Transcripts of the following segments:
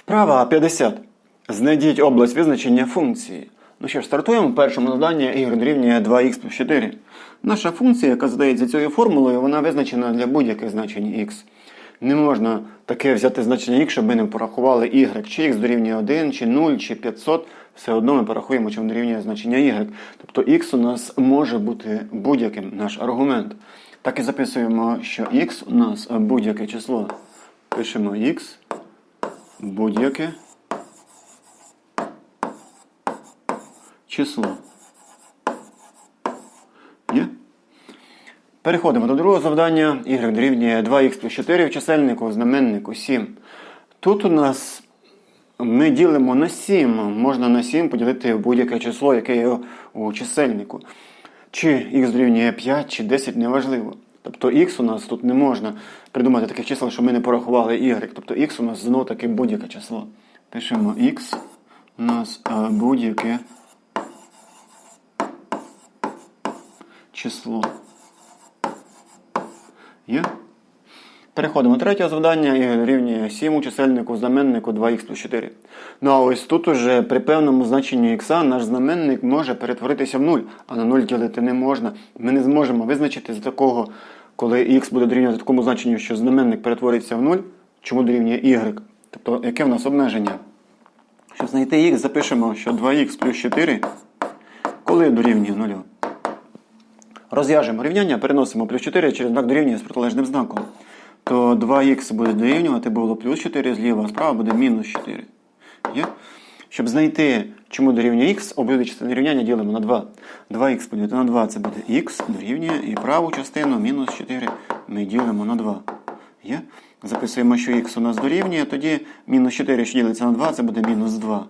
Вправа 50. Знайдіть область визначення функції. Ну що ж, стартуємо в першому завданні y дорівнює 2х плюс 4. Наша функція, яка задається цією формулою, вона визначена для будь-яких значень x. Не можна таке взяти значення x, щоб ми не порахували y. Чи x дорівнює 1, чи 0, чи 500, все одно ми порахуємо, чи воно дорівнює значення y. Тобто x у нас може бути будь-яким наш аргумент. Так і записуємо, що x у нас будь-яке число. Пишемо x будь-яке число. Є? Переходимо до другого завдання. Y дорівнює 2х плюс 4 в чисельнику, в знаменнику 7. Тут у нас ми ділимо на 7. Можна на 7 поділити будь-яке число, яке є у чисельнику. Чи х дорівнює 5, чи 10, неважливо. Тобто x у нас тут не можна придумати таке число, що ми не порахували y. Тобто x у нас знову таки будь-яке число. Пишемо x у нас будь-яке число. Є? Переходимо до третього завдання і дорівнює 7 у чисельнику, знаменнику 2х плюс 4. Ну а ось тут уже при певному значенні х наш знаменник може перетворитися в 0, а на 0 ділити не можна. Ми не зможемо визначити з такого, коли х буде дорівнювати такому значенню, що знаменник перетвориться в 0, чому дорівнює y. Тобто, яке в нас обмеження? Щоб знайти х, запишемо, що 2х плюс 4, коли дорівнює 0. Розв'яжемо рівняння, переносимо плюс 4 через знак дорівнює з протилежним знаком. То 2х буде дорівнювати, було плюс 4 зліва, а справа буде мінус 4. Є? Щоб знайти, чому дорівнює х, обидві частини рівняння ділимо на 2. 2х поділити на 2 це буде х дорівнює, і праву частину мінус 4 ми ділимо на 2. Є? Записуємо, що х у нас дорівнює, тоді мінус 4, що ділиться на 2, це буде мінус 2.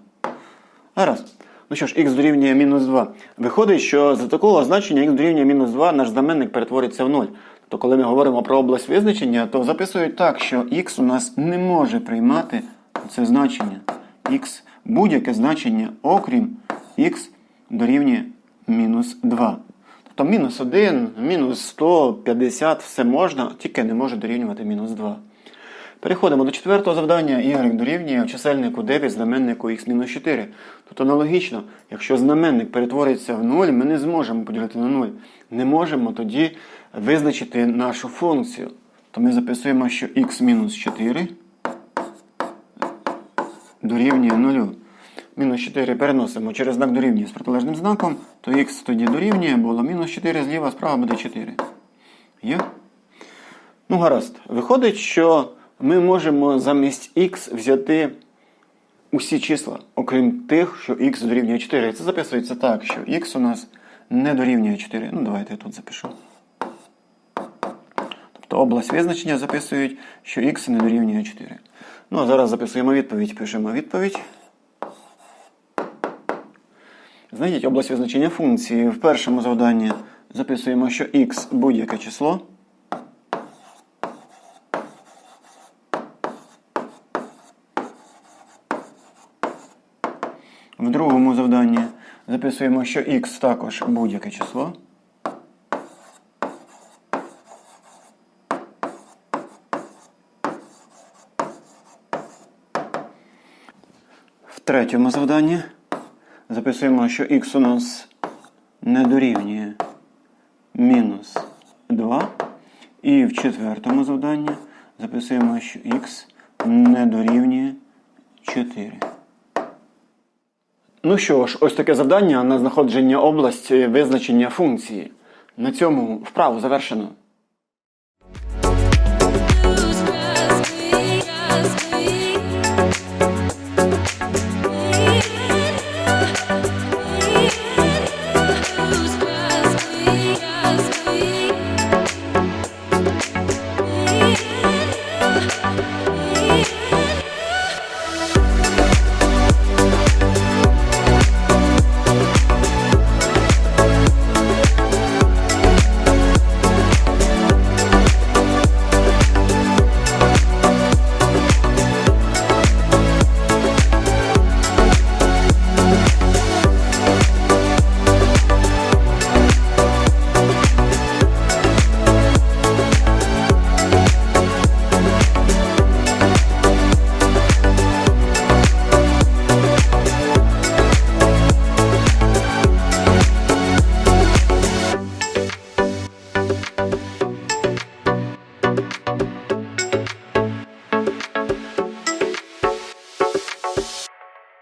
Гаразд. Ну що ж, х дорівнює мінус 2. Виходить, що за такого значення х дорівнює мінус 2 наш знаменник перетвориться в 0. То коли ми говоримо про область визначення, то записують так, що х у нас не може приймати це значення. х будь-яке значення, окрім х дорівнює мінус 2. Тобто мінус 1, мінус 100, 50, все можна, тільки не може дорівнювати мінус 2. Переходимо до четвертого завдання. Y дорівнює чисельнику 9 знаменнику x-4. Тут аналогічно, якщо знаменник перетвориться в 0, ми не зможемо поділити на 0. Не можемо тоді визначити нашу функцію. То ми записуємо, що x-4 дорівнює 0. Мінус 4 переносимо через знак дорівнює з протилежним знаком, то х тоді дорівнює, було мінус 4 зліва, справа буде 4. Є? Ну, гаразд. Виходить, що ми можемо замість х взяти усі числа, окрім тих, що х дорівнює 4. Це записується так, що х у нас не дорівнює 4. Ну, давайте я тут запишу. Тобто область визначення записують, що х не дорівнює 4. Ну, а зараз записуємо відповідь, пишемо відповідь. Знайдіть область визначення функції. В першому завданні записуємо, що х будь-яке число. В другому завданні записуємо, що х також будь-яке число. В третьому завданні записуємо, що х у нас не дорівнює мінус 2. І в четвертому завданні записуємо, що х не дорівнює 4. Ну що ж, ось таке завдання на знаходження області визначення функції. На цьому вправу завершено.